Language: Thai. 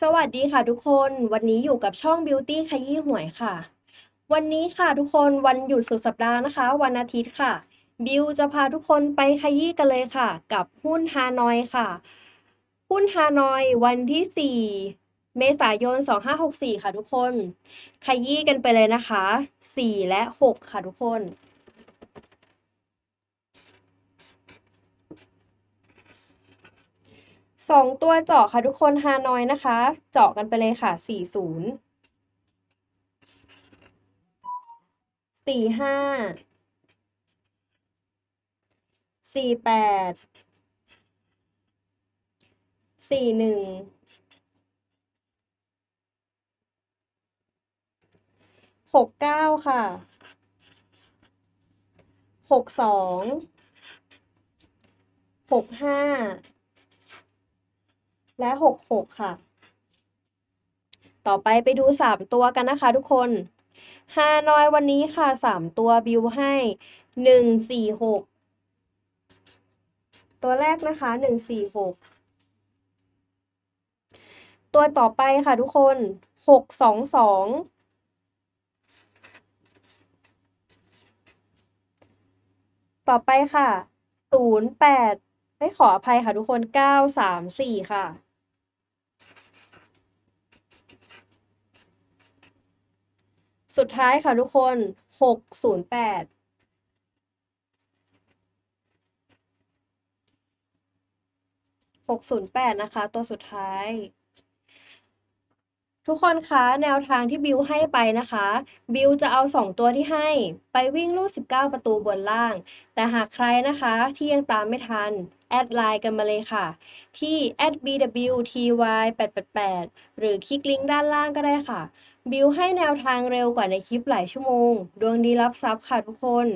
สวัสดีค่ะทุกคนวันนี้อยู่กับช่อง Beauty ขยี้หวยค่ะ วันนี้ค่ะทุกคนวันหยุดสุดสัปดาห์นะคะ วันอาทิตย์ค่ะ บิวจะพาทุกคนไปขยี้กันเลยค่ะ กับหุ้นฮานอยค่ะ หุ้นฮานอยวันที่ 4 เมษายน 2564 ค่ะทุกคน ขยี้กันไปเลยนะคะ 4 และ 6 ค่ะทุกคน สองตัวเจาะค่ะทุกคนฮานอยนะคะ เจาะกันไปเลยค่ะสี่ศูนย์สี่ห้าสี่แปดสี่หนึ่งหกเก้าค่ะหกสองหกห้า และหกหกค่ะ ต่อไปไปดูสามตัวกันนะคะทุกคนฮานอยวันนี้ค่ะสามตัวบิวให้หนึ่งสี่หกตัวแรกนะคะหนึ่งสี่หกตัวต่อไปค่ะทุกคนหกสองสองต่อไปค่ะศูนย์แปดไม่ขออภัยค่ะทุกคนเก้าสามสี่ค่ะ สุดท้ายค่ะทุกคนหกศูนย์แปดหกศูนย์แปดนะคะ ตัวสุดท้ายทุกคนคะแนวทางที่บิวให้ไปนะคะ บิวจะเอา 2 ตัวที่ให้ไปวิ่งลูก19 ประตูบนล่าง แต่หากใครนะคะที่ยังตามไม่ทัน แอดไลน์กันมาเลยค่ะ ที่ @bwty888 หรือคลิกลิงก์ด้านล่างก็ได้ค่ะ บิวให้แนวทางเร็วกว่าในคลิปหลายชั่วโมง ดวงดีรับทรัพย์ค่ะทุกคน